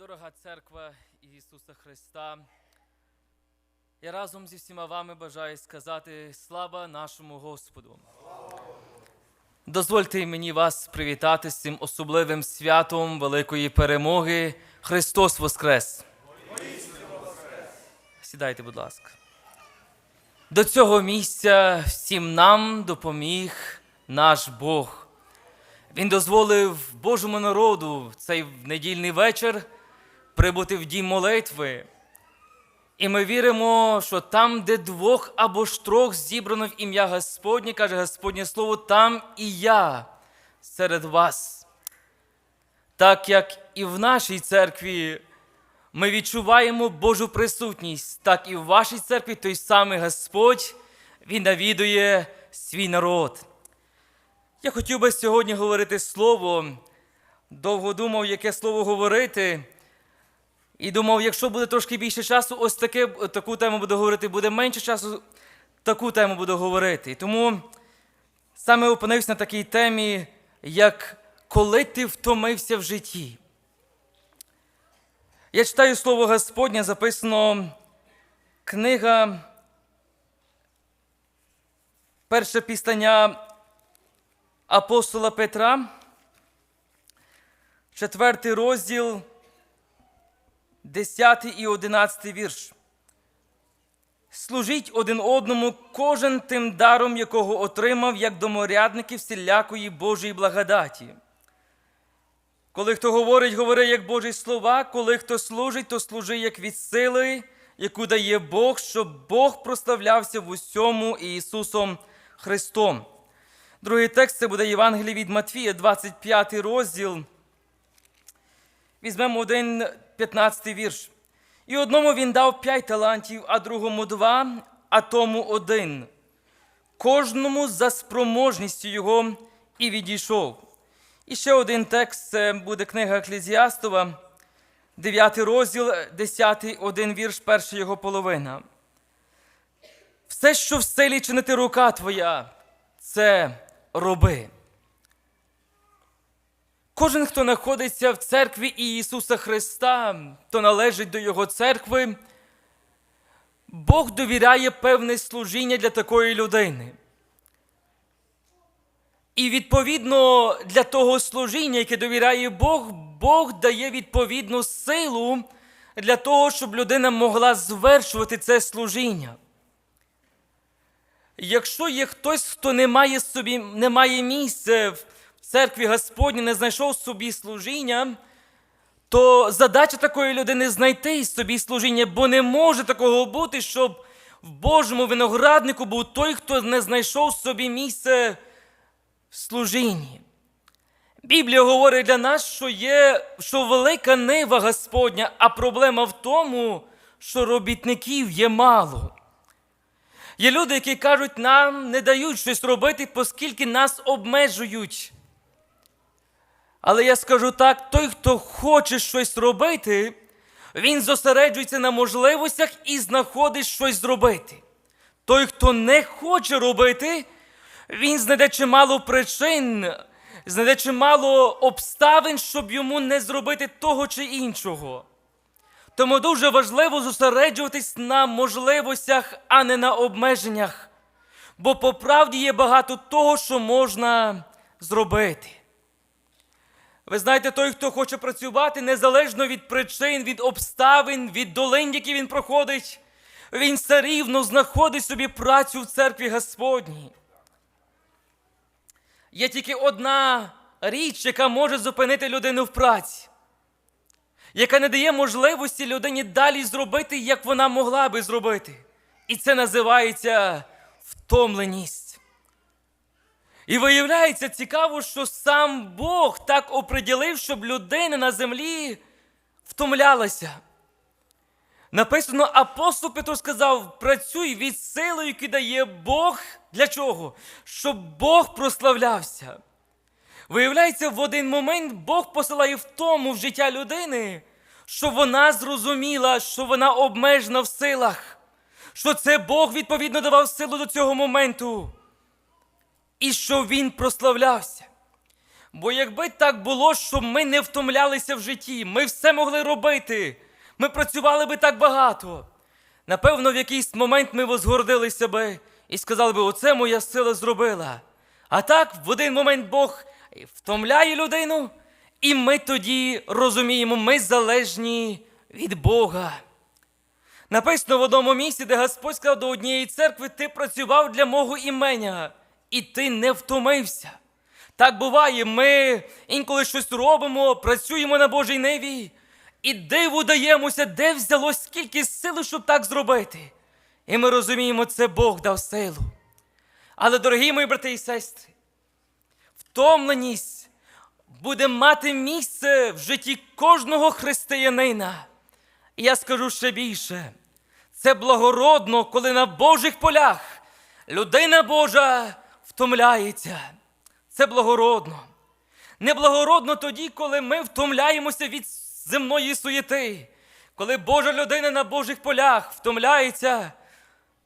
Дорога церква Ісуса Христа, я разом зі всіма вами бажаю сказати слава нашому Господу. Дозвольте мені вас привітати з цим особливим святом великої перемоги Христос Воскрес! Сідайте, будь ласка. До цього місця всім нам допоміг наш Бог. Він дозволив Божому народу цей недільний вечір прибути в дім молитви. І ми віримо, що там, де двох або ж трьох зібрано в ім'я Господнє, каже Господнє Слово, там і я серед вас. Так як і в нашій церкві ми відчуваємо Божу присутність, так і в вашій церкві той самий Господь, Він навідує свій народ. Я хотів би сьогодні говорити слово. Довго думав, яке слово говорити. І думав, якщо буде трошки більше часу, ось таке, таку тему буду говорити, буде менше часу, таку тему буду говорити. Тому саме опинився на такій темі, як коли ти втомився в житті. Я читаю слово Господнє, записано книга, перше післання апостола Петра, четвертий розділ, 10 і 11 вірш. Служіть один одному кожен тим даром, якого отримав, як доморядники всілякої Божої благодаті. Коли хто говорить, говори як Божі слова, коли хто служить, то служи як від сили, яку дає Бог, щоб Бог прославлявся в усьому Ісусом Христом. Другий текст це буде Євангеліє від Матвія, 25 розділ. Візьмемо один 15 вірш. І одному він дав п'ять талантів, а другому два, а тому один. Кожному за спроможністю його і відійшов. І ще один текст це буде книга Еклезіастова, 9 розділ, 10, один вірш, перша його половина. Все, що в силі чинити рука твоя, це роби. Кожен, хто знаходиться в церкві Ісуса Христа, то належить до Його церкви, Бог довіряє певне служіння для такої людини. І відповідно для того служіння, яке довіряє Бог, Бог дає відповідну силу для того, щоб людина могла звершувати це служіння. Якщо є хтось, хто не має собі, не має місця в церкві Господні, не знайшов собі служіння, то задача такої людини знайти собі служіння, бо не може такого бути, щоб в Божому винограднику був той, хто не знайшов собі місце в служінні. Біблія говорить для нас, що є що велика нива Господня, а проблема в тому, що робітників є мало. Є люди, які кажуть, нам не дають щось робити, оскільки нас обмежують. Але я скажу так: той, хто хоче щось робити, він зосереджується на можливостях і знаходить щось зробити. Той, хто не хоче робити, він знайде чимало причин, знайде чимало обставин, щоб йому не зробити того чи іншого. Тому дуже важливо зосереджуватись на можливостях, а не на обмеженнях. Бо по правді є багато того, що можна зробити. Ви знаєте, той, хто хоче працювати незалежно від причин, від обставин, від долин, які він проходить, він все рівно знаходить собі працю в церкві Господній. Є тільки одна річ, яка може зупинити людину в праці, яка не дає можливості людині далі зробити, як вона могла би зробити. І це називається втомленість. І виявляється цікаво, що сам Бог так оприділив, щоб людина на землі втомлялася. Написано, апостол Петро сказав: працюй від силою, яку дає Бог. Для чого? Щоб Бог прославлявся. Виявляється, в один момент Бог посилає в тому в життя людини, що вона зрозуміла, що вона обмежена в силах, що це Бог відповідно давав силу до цього моменту, і що він прославлявся. Бо якби так було, що ми не втомлялися в житті, ми все могли робити, ми працювали би так багато. Напевно, в якийсь момент ми возгордили себе і сказали би, оце моя сила зробила. А так, в один момент Бог втомляє людину, і ми тоді розуміємо, ми залежні від Бога. Написано в одному місці, де Господь сказав до однієї церкви, ти працював для мого імення, і ти не втомився. Так буває, ми інколи щось робимо, працюємо на Божій ниві, і диву даємося, де взялось скільки сили, щоб так зробити. І ми розуміємо, це Бог дав силу. Але, дорогі мої брати і сестри, втомленість буде мати місце в житті кожного християнина. І я скажу ще більше. Це благородно, коли на Божих полях людина Божа втомляється. Це благородно. Неблагородно тоді, коли ми втомляємося від земної суєти. Коли Божа людина на Божих полях втомляється,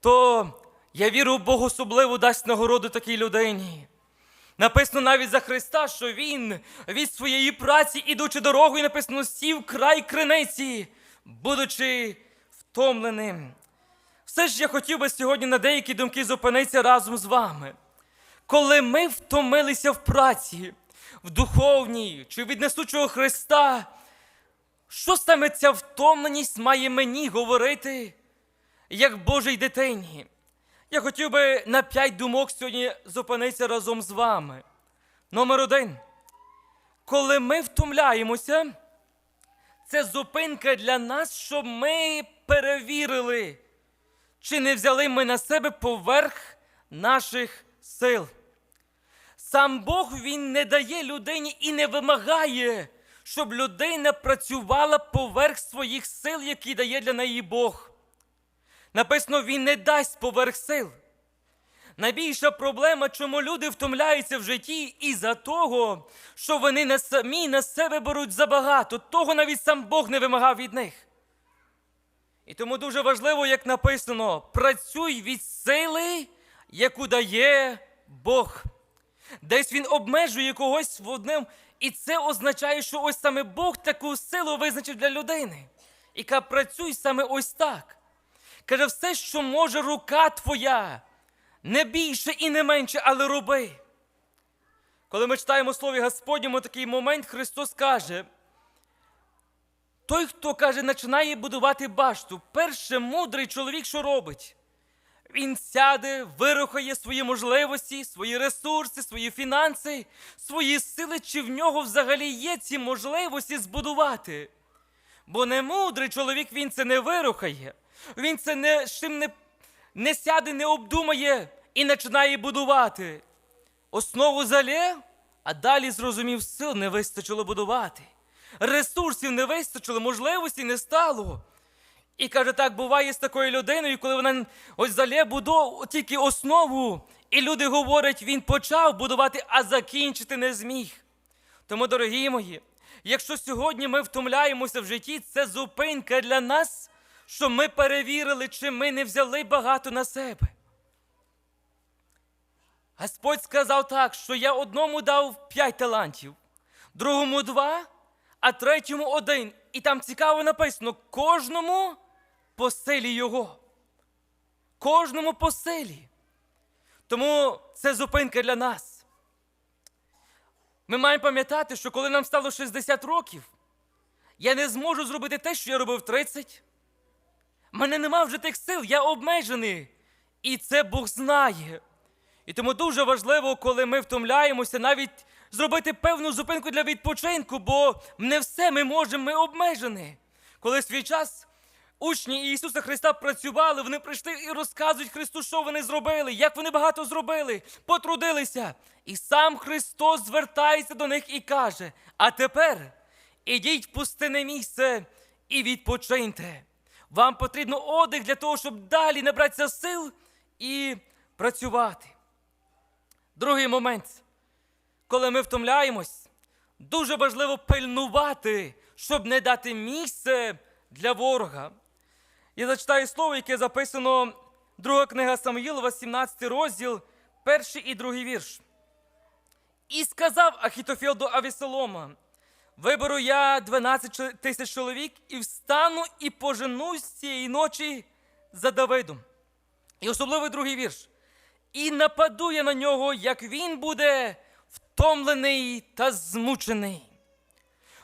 то я вірю, Бог особливо дасть нагороду такій людині. Написано навіть за Христа, що Він від своєї праці, ідучи дорогою, написано, сів край криниці, будучи втомленим. Все ж я хотів би сьогодні на деякі думки зупинитися разом з вами. Коли ми втомилися в праці, в духовній чи від несучого Христа, що саме ця втомленість має мені говорити, як Божій дитині? Я хотів би на п'ять думок сьогодні зупинитися разом з вами. Номер один. Коли ми втомляємося, це зупинка для нас, щоб ми перевірили, чи не взяли ми на себе поверх наших сил. Сам Бог Він не дає людині і не вимагає, щоб людина працювала поверх своїх сил, які дає для неї Бог. Написано, Він не дасть поверх сил. Найбільша проблема, чому люди втомляються в житті, із-за того, що вони на самі на себе беруть забагато. Того навіть сам Бог не вимагав від них. І тому дуже важливо, як написано, працюй від сили, яку дає Бог. Десь він обмежує когось в одним, і це означає, що ось саме Бог таку силу визначив для людини. І каже, працюй саме ось так. Каже, все, що може рука твоя, не більше і не менше, але роби. Коли ми читаємо Слові Господньому такий момент, Христос каже, той, хто каже, починає будувати башту, перше мудрий чоловік, що робить? Він сяде, вирухає свої можливості, свої ресурси, свої фінанси, свої сили, чи в нього взагалі є ці можливості збудувати. Бо не мудрий чоловік він це не вирухає, він це не, чим не, не сяде, не обдумає і починає будувати. Основу залє, а далі зрозумів, сил не вистачило будувати. Ресурсів не вистачило, можливості не стало. І каже, так буває з такою людиною, коли вона ось залє буду тільки основу, і люди говорять, він почав будувати, а закінчити не зміг. Тому, дорогі мої, якщо сьогодні ми втомляємося в житті, це зупинка для нас, що ми перевірили, чи ми не взяли багато на себе. Господь сказав так, що я одному дав п'ять талантів, другому два, а третьому один. І там цікаво написано: кожному по силі його. Кожному по силі. Тому це зупинка для нас. Ми маємо пам'ятати, що коли нам стало 60 років, я не зможу зробити те, що я робив 30. У мене нема вже тих сил, я обмежений. І це Бог знає. І тому дуже важливо, коли ми втомляємося, навіть зробити певну зупинку для відпочинку, бо не все ми можемо, ми обмежені. Коли свій час учні Ісуса Христа працювали, вони прийшли і розказують Христу, що вони зробили, як вони багато зробили, потрудилися. І сам Христос звертається до них і каже: А тепер ідіть в пустине місце і відпочиньте. Вам потрібно одяг для того, щоб далі набратися сил і працювати. Другий момент, коли ми втомляємось, дуже важливо пильнувати, щоб не дати місце для ворога. Я зачитаю слово, яке записано друга книга Самуїлова, 17 розділ, перший і другий вірш. І сказав Ахітофіл до Авісолома: Виберу я 12 тисяч чоловік і встану і поженусь цієї ночі за Давидом. І особливий другий вірш. І нападу я на нього, як він буде втомлений та змучений.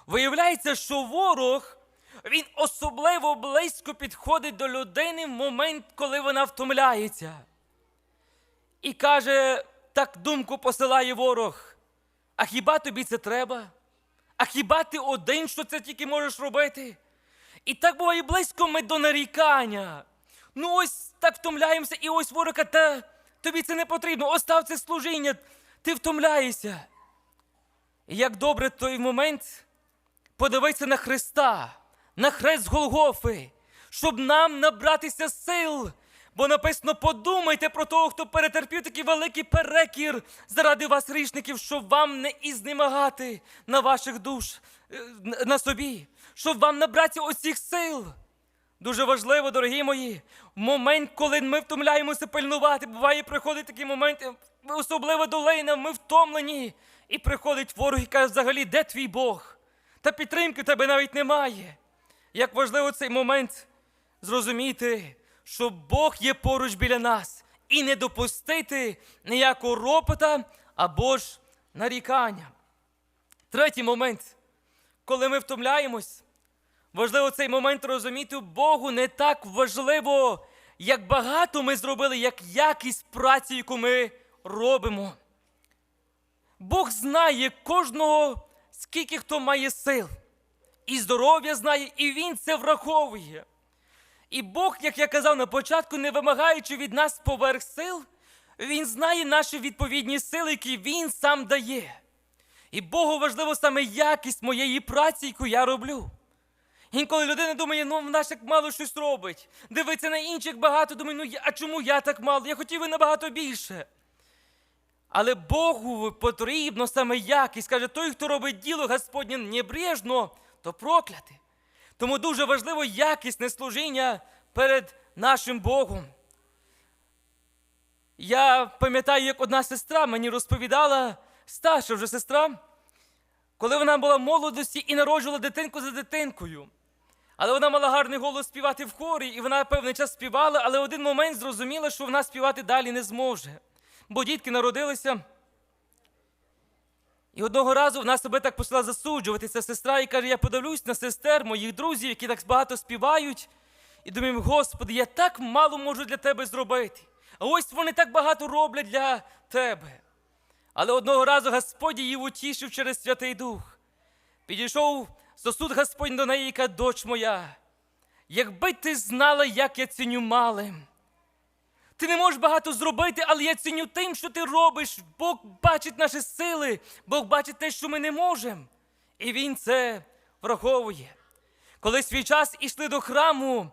Виявляється, що ворог він особливо близько підходить до людини в момент, коли вона втомляється. І каже, так думку посилає ворог. А хіба тобі це треба? А хіба ти один, що це тільки можеш робити? І так буває близько ми до нарікання. Ну ось так втомляємося, і ось ворог, та тобі це не потрібно, остав це служіння, ти втомляєшся. І як добре той момент подивитися на Христа, на хрест Голгофи, щоб нам набратися сил. Бо написано: подумайте про того, хто перетерпів такий великий перекір заради вас, грішників, щоб вам не ізнемагати на ваших душ е, на- собі, щоб вам набратися оцих сил. Дуже важливо, дорогі мої, момент, коли ми втомляємося пильнувати. Буває, приходить такий момент, е, особливо долина, ми втомлені. І приходить ворог і каже, взагалі, де твій Бог? Та підтримки в тебе навіть немає. Як важливо цей момент зрозуміти, що Бог є поруч біля нас і не допустити ніякого ропота або ж нарікання. Третій момент, коли ми втомляємось, важливо цей момент розуміти, Богу не так важливо, як багато ми зробили, як якість праці, яку ми робимо. Бог знає кожного, скільки хто має сил, і здоров'я знає, і Він це враховує. І Бог, як я казав на початку, не вимагаючи від нас поверх сил, Він знає наші відповідні сили, які Він сам дає. І Богу важливо саме якість моєї праці, яку я роблю. Інколи людина думає, ну вона ж так мало щось робить. Дивиться на інших багато, думає, ну а чому я так мало? Я хотів би набагато більше. Але Богу потрібно саме якість. Каже, той, хто робить діло Господнє небрежно, то проклятий. Тому дуже важливо якісне служіння перед нашим Богом. Я пам'ятаю, як одна сестра мені розповідала, старша вже сестра, коли вона була в молодості і народжувала дитинку за дитинкою. Але вона мала гарний голос співати в хорі, і вона певний час співала, але в один момент зрозуміла, що вона співати далі не зможе. Бо дітки народилися. І одного разу вона себе так почала засуджуватися, сестра, і каже: я подивлюсь на сестер, моїх друзів, які так багато співають, і думаю, Господи, я так мало можу для тебе зробити. А ось вони так багато роблять для тебе. Але одного разу Господь її утішив через Святий Дух. Підійшов сосуд Господь до неї і каже, доч моя, якби ти знала, як я ціню малим. Ти не можеш багато зробити, але я ціню тим, що ти робиш. Бог бачить наші сили, Бог бачить те, що ми не можемо. І Він це враховує. Коли свій час ішли до храму,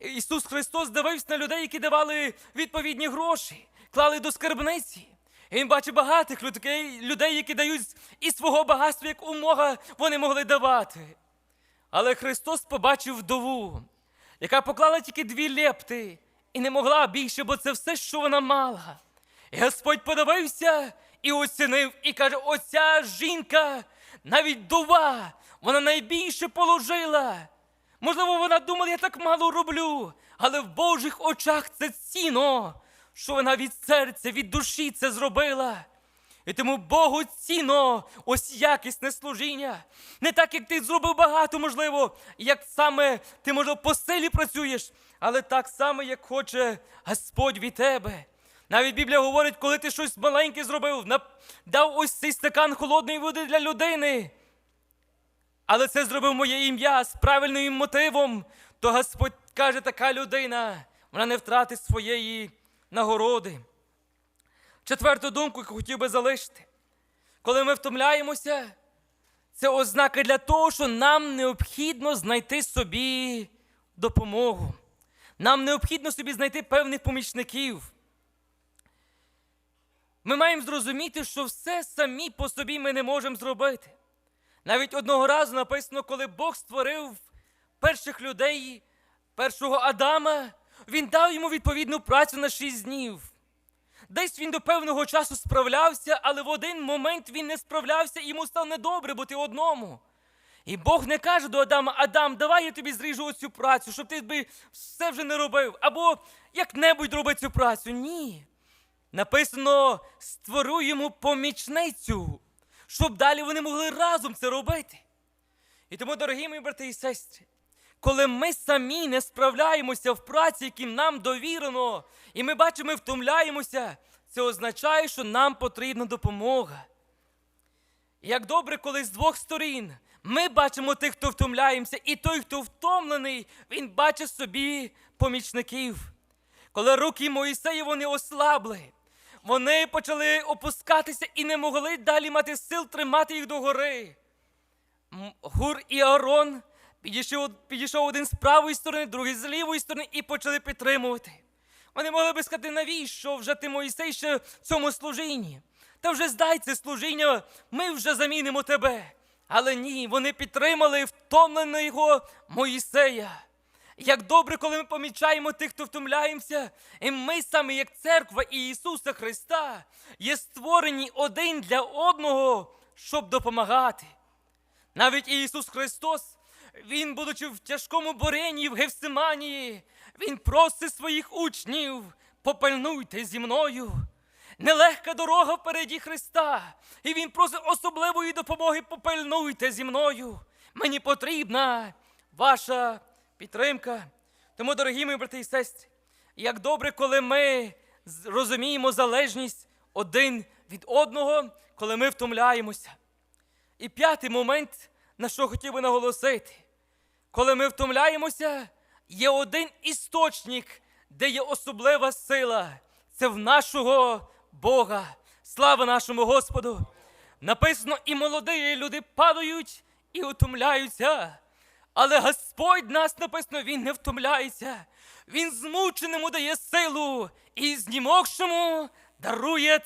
Ісус Христос дивився на людей, які давали відповідні гроші, клали до скарбниці. І Він бачить багатих людей, людей, які дають із свого багатства, як умога вони могли давати. Але Христос побачив вдову, яка поклала тільки дві лепти і не могла більше, бо це все, що вона мала. І Господь подивився і оцінив, і каже: оця жінка, навіть вдова, вона найбільше положила. Можливо, вона думала, я так мало роблю, але в Божих очах це ціно, що вона від серця, від душі це зробила. І тому Богу ціно ось якісне служіння. Не так, як ти зробив багато, можливо, як саме ти, можливо, по силі працюєш, але так само, як хоче Господь від тебе. Навіть Біблія говорить, коли ти щось маленьке зробив, дав ось цей стакан холодної води для людини. Але це зробив моє ім'я з правильним мотивом, то Господь каже, така людина, вона не втратить своєї нагороди. Четверту думку, яку хотів би залишити. Коли ми втомляємося, це ознака для того, що нам необхідно знайти собі допомогу. Нам необхідно собі знайти певних помічників. Ми маємо зрозуміти, що все самі по собі ми не можемо зробити. Навіть одного разу написано, коли Бог створив перших людей, першого Адама, він дав йому відповідну працю на шість днів. Десь він до певного часу справлявся, але в один момент він не справлявся і йому стало недобре бути одному. І Бог не каже до Адама: Адам, давай я тобі зріжу оцю працю, щоб ти би все вже не робив, або як-небудь роби цю працю. Ні. Написано: створю йому помічницю, щоб далі вони могли разом це робити. І тому, дорогі мої брати і сестри, коли ми самі не справляємося в праці, яким нам довірено, і ми бачимо, ми втомляємося, це означає, що нам потрібна допомога. І Як добре, коли з двох сторін ми бачимо тих, хто втомляємося, і той, хто втомлений, він бачить собі помічників. Коли руки Моїсея вони ослабли, вони почали опускатися і не могли далі мати сил тримати їх догори. Гур і Аарон підійшов, підійшов один з правої сторони, другий з лівої сторони і почали підтримувати. Вони могли би сказати, навіщо вже ти Моїсей ще в цьому служінні? Та вже здай це служіння, ми вже замінимо тебе. Але ні, вони підтримали втомленого Моїсея. Як добре, коли ми помічаємо тих, хто втомляємося, і ми саме, як церква і Ісуса Христа, є створені один для одного, щоб допомагати. Навіть Ісус Христос, Він, будучи в тяжкому боренні в Гефсиманії, Він просить своїх учнів, попильнуйте зі мною. Нелегка дорога впереді Христа, і Він просить особливої допомоги, попильнуйте зі мною. Мені потрібна ваша підтримка. Тому, дорогі мої брати і сестри, як добре, коли ми розуміємо залежність один від одного, коли ми втомляємося. І п'ятий момент, на що хотів би наголосити, коли ми втомляємося, є один істочник, де є особлива сила. Це в нашого Бога. Слава нашому Господу! Написано, і молоді люди падають і утомляються. Але Господь нас написано, Він не втомляється. Він змученому дає силу і знімокшому дарує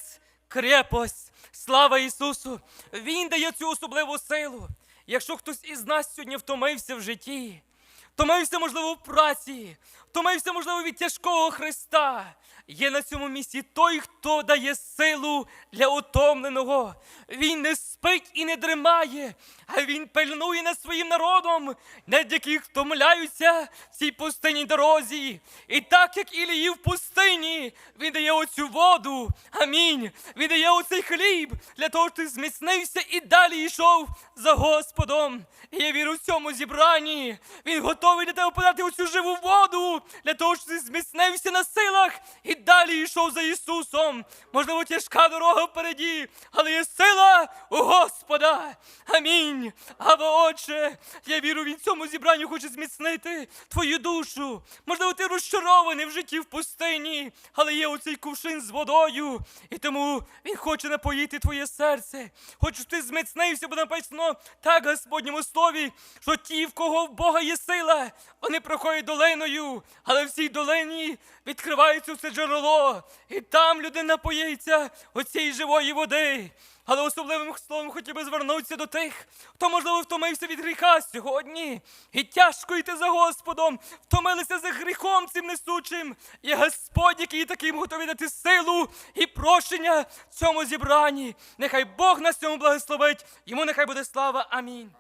крепость. Слава Ісусу! Він дає цю особливу силу. Якщо хтось із нас сьогодні втомився в житті, втомився, можливо, в праці, втомився, можливо, від тяжкого Христа. Є на цьому місці той, хто дає силу для утомленого. Він не спить і не дримає, а він пильнує над своїм народом, над яких втомляються в цій пустинній дорозі. І так як Ілії в пустині, він дає оцю воду. Амінь. Він дає оцей хліб для того, щоб ти зміцнився і далі йшов за Господом. І я вірю в цьому зібранні. Він готовий для тебе подати оцю живу воду, для того, щоб ти зміцнився на силах і далі йшов за Ісусом. Можливо, тяжка дорога впереді, але є сила у Господа. Амінь. Або Отче, я вірю, він цьому зібранні хоче зміцнити твою душу. Можливо, ти розчарований в житті в пустині, але є оцей кувшин з водою. І тому він хоче напоїти твоє серце. Щоб ти зміцнився, бо написано так, Господньому слові, що ті, в кого в Бога є сила, вони проходять долиною, але в цій долині відкривається все джерело, і там людина напоїться оцієї живої води. Але особливим словом хотів би звернутися до тих, хто, можливо, втомився від гріха сьогодні. І тяжко йти за Господом, втомилися за гріхом цим несучим. І Господь, який таким готовий дати силу і прощення цьому зібранні. Нехай Бог нас цьому благословить. Йому нехай буде слава. Амінь.